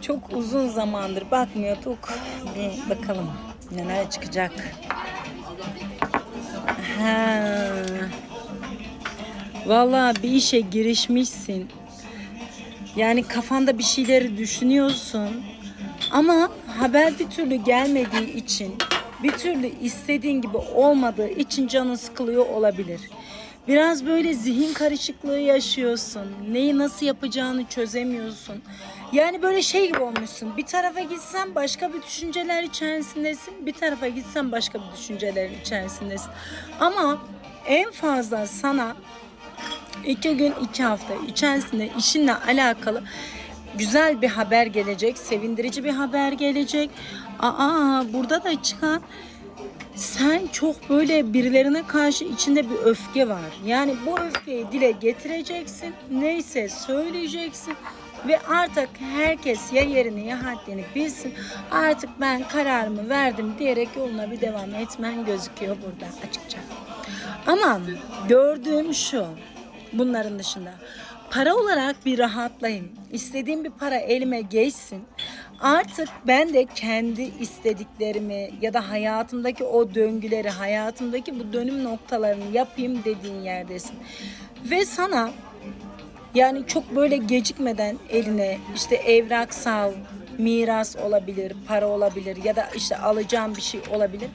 Çok uzun zamandır bakmıyorduk. Bir bakalım neler çıkacak. Ha. Vallahi bir işe girişmişsin. Yani kafanda bir şeyleri düşünüyorsun. Ama haber bir türlü gelmediği için, bir türlü istediğin gibi olmadığı için canın sıkılıyor olabilir. Biraz böyle zihin karışıklığı yaşıyorsun. Neyi nasıl yapacağını çözemiyorsun. Yani böyle şey gibi olmuşsun. Bir tarafa gitsen başka bir düşünceler içerisindesin. Bir tarafa gitsen başka bir düşünceler içerisindesin. Ama en fazla sana iki gün iki hafta içerisinde işinle alakalı güzel bir haber gelecek, sevindirici bir haber gelecek. Aa burada da çıkan sen çok böyle birilerine karşı içinde bir öfke var. Yani bu öfkeyi dile getireceksin. Neyse söyleyeceksin. Ve artık herkes ya yerini ya haddini bilsin. Artık ben kararımı verdim diyerek yoluna bir devam etmen gözüküyor burada açıkça. Ama gördüğüm şu. Bunların dışında. Para olarak bir rahatlayayım. İstediğim bir para elime geçsin. Artık ben de kendi istediklerimi ya da hayatımdaki o döngüleri, hayatımdaki bu dönüm noktalarını yapayım dediğin yerdesin. Ve sana yani çok böyle gecikmeden eline işte evraksal, miras olabilir, para olabilir ya da işte alacağım bir şey olabilir.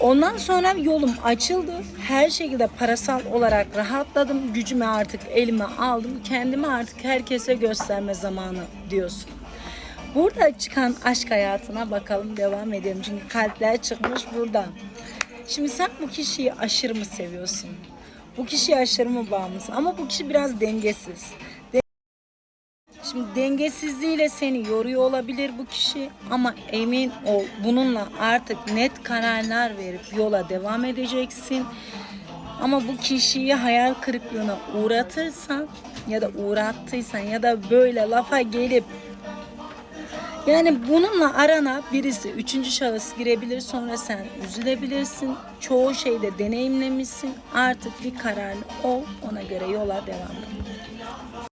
Ondan sonra yolum açıldı. Her şekilde parasal olarak rahatladım. Gücümü artık elime aldım. Kendimi artık herkese gösterme zamanı diyorsun. Burada çıkan aşk hayatına bakalım devam edelim. Çünkü kalpler çıkmış buradan. Şimdi sen bu kişiyi aşırı mı seviyorsun? Bu kişiye aşırı mı bağımlısın? Ama bu kişi biraz dengesiz. Şimdi dengesizliğiyle seni yoruyor olabilir bu kişi ama emin ol bununla artık net kararlar verip yola devam edeceksin. Ama bu kişiyi hayal kırıklığına uğratırsan ya da uğrattıysan ya da böyle lafa gelip yani bununla arana birisi üçüncü şahıs girebilir sonra sen üzülebilirsin. Çoğu şeyde deneyimlemişsin. Artık bir kararlı ol ona göre yola devam et.